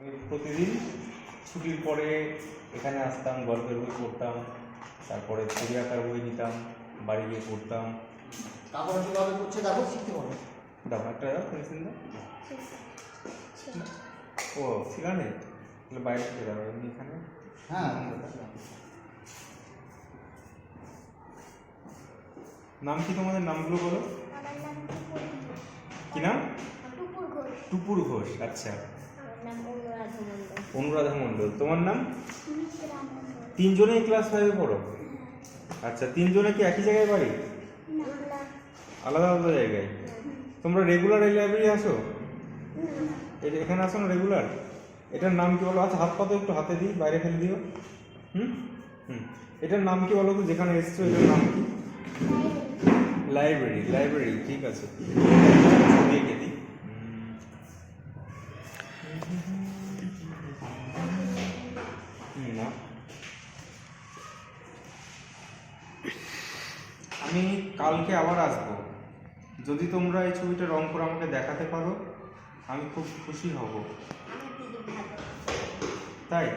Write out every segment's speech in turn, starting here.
আমি প্রতিদিন ছুটির পরে এখানে আসতাম গল্পের বই পড়তাম তারপরে ছবি আঁকার বই নিতাম বাড়ি গিয়ে পড়তাম। কাপড় কীভাবে করছে? দেখো শিখতে পারবে দাও একটা দাও পেন্সিল দাও। ও ছিলা তাহলে বাইরে থেকে দাও এমনি এখানে হ্যাঁ। নাম কি তোমাদের? নামগুলো বলো। আমার নাম কি নাম? টুপুর ঘোষ আচ্ছা আমার নাম অনুরাধা মণ্ডল অনুরাধা মণ্ডল। তোমার নাম? তিনজনেই ক্লাস ফাইভে পড়ো? আচ্ছা তিনজনে কি একই জায়গায় বাড়ি? আলাদা। আলাদা জায়গায়? তোমরা রেগুলার এই লাইব্রেরি আসো এখানে আসো না রেগুলার এটার নাম কি বলো? আচ্ছা হাত পাতো একটু হাতে দিই বাইরে ফেলে দিও। হুম? হুম। এটার নাম কি বলো তো? যেখানে এসছো এটার নাম কি? লাইব্রেরি। লাইব্রেরি ঠিক আছে। ছবি এঁকে দিই আমি কালকে আবার আসব। যদি তোমরা এই ছবিটা রং করে আমাকে দেখাতে পারো, আমি খুব খুশি হব। তাই?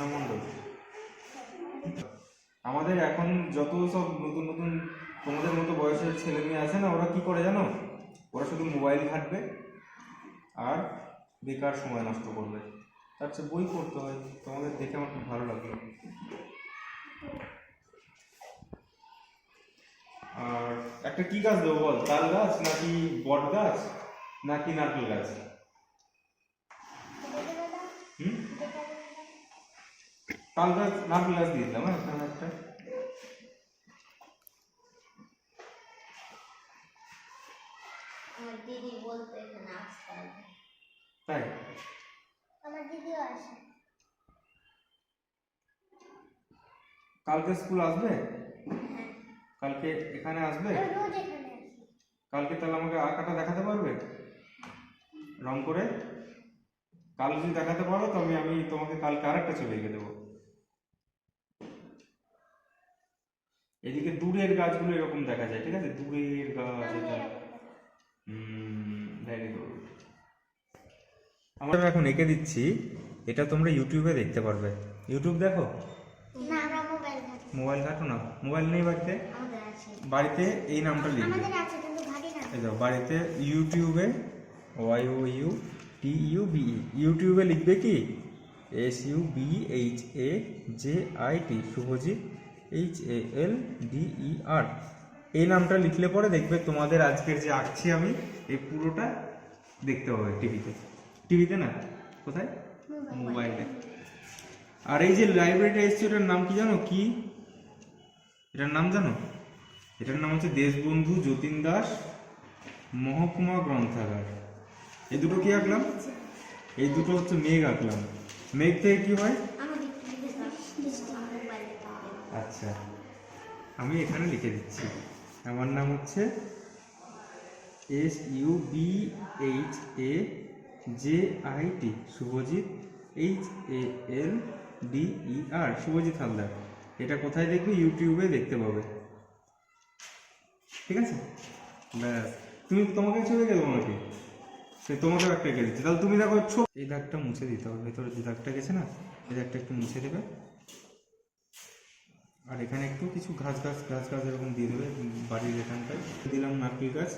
মণ্ডল। আমাদের এখন যত সব নতুন নতুন তোমাদের মতো বয়সের ছেলে মেয়ে আছে না, ওরা কি করে জানো? ওরা শুধু মোবাইল ঘাটবে আর বেকার সময় নষ্ট করবে। তার চেয়ে বই পড়তে হয়। তোমাদের দেখে আমার খুব ভালো লাগল। একটা কি গাছ দেবো বল? তাল গাছ নাকি বট গাছ? নাকি নারকেল গাছ? হুম? তাল গাছ নারকেল গাছ দিয়ে দিলাম হ্যাঁ এখানে একটা। আমার দিদি বলতো এখানে আসতে হবে তাই? আমার দিদিও আসে। কালকে স্কুল আসবে? হ্যাঁ। কালকে এখানে আসবে? আসি। কালকে তাহলে আমাকে আঁকাটা দেখাতে পারবে? রং করে? কাল যদি দেখাতে পারো তবে আমি তোমাকে কালকে আরেকটা ছবি এঁকে দেবো। এদিকে দূরের গাছগুলো এরকম দেখা যায় ঠিক আছে? দূরের গাছ এটা। ভেরি গুড আমরা এখন এঁকে দিচ্ছি এটা তোমরা ইউটিউবে দেখতে পারবে। ইউটিউব দেখো? মোবাইল ঘাটি না। মোবাইল নেই বাড়িতে? বাড়িতে এই নামটা লিখবে। এই দেখো বাড়িতে ইউটিউবে Y O U T U B ইউটিউবে লিখবে কি? S U B H A J I T Subhajit H A L D E R এই নামটা লিখলে পরে দেখবে তোমাদের আজকের যে আঁকছি আমি এই পুরোটা দেখতে পাবে টিভিতে। টিভিতে না? কোথায়? মোবাইলে। আর এই যে লাইব্রেরিটা এসছে ওটার নাম কি জানো? কি? এটার নাম জানো? এটার নাম হচ্ছে দেশবন্ধু যতীন দাস মহকুমা গ্রন্থাগার। এই দুটো কি আঁকলাম? এই দুটো হচ্ছে মেঘ আঁকলাম। মেঘ থেকে কি হয়? আচ্ছা আমি এখানে লিখে দিচ্ছি। আমার নাম হচ্ছে S U B H A J I T, Subhajit H A L D E R, Subhajit Halder. এটা কোথায় দেখবে? ইউটিউবে দেখতে পাবে। ঠিক আছে? ব্যাস। তুমি তোমাকে ছবি গেল নাকি সে তোমাকেও একটা এঁকে দিচ্ছে। তাহলে তুমি দেখো এই দাগটা মুছে দিতে হবে। ভেতরে যে দাগটা গেছে না, এই দাগটা একটু মুছে দেবে। আর এখানে একটু কিছু ঘাস গাছ ঘাস গাছ এরকম দিয়ে দেবে বাড়ির এখানটায়। দিলাম নারকেল গাছ।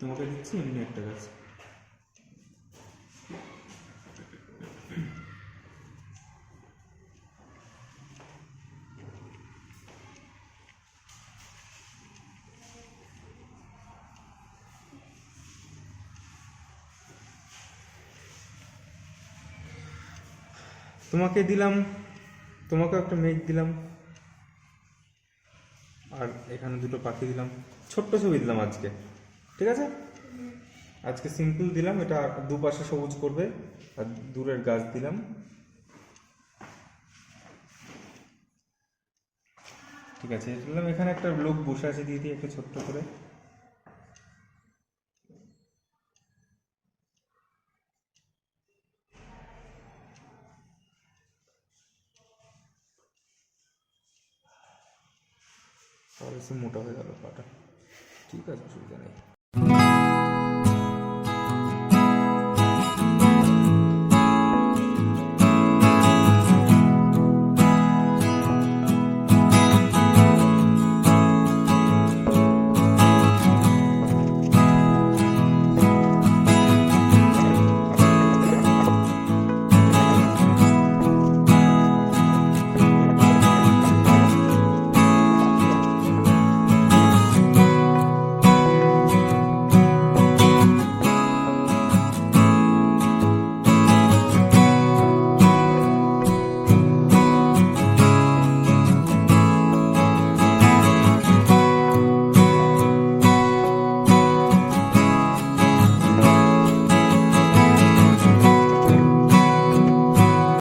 তোমাকে দিচ্ছি এমনি একটা গাছ। তোমাকে দিলাম তোমাকে একটা মেঘ দিলাম। আর এখানে দুটো পাখি দিলাম। ছোট্ট ছবি দিলাম আজকে, ঠিক আছে? আজকে সিম্পল দিলাম, এটা দুপাশে সবুজ করবে, আর দূরের গাছ দিলাম। ঠিক আছে এখানে একটা লোক বসে আছে, দিয়ে দিই একটা ছোট্ট করে। আর এসে মোটা হয়ে গেল পাটা। ঠিক আছে অসুবিধা নেই।